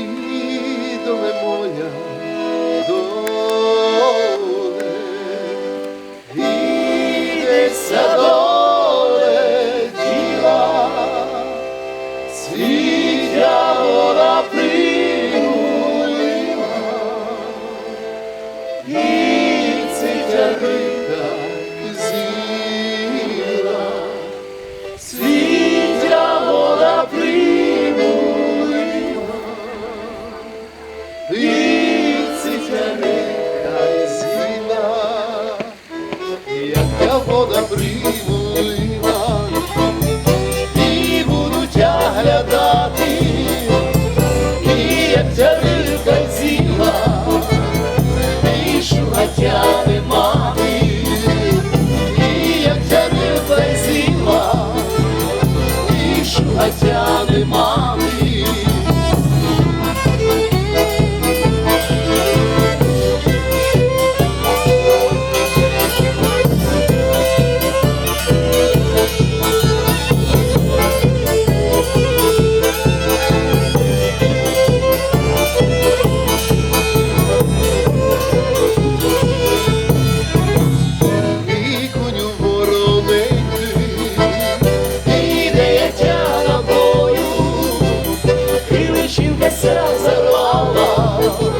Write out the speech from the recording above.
Ідоле моя toda brisa. Selam selam Allah.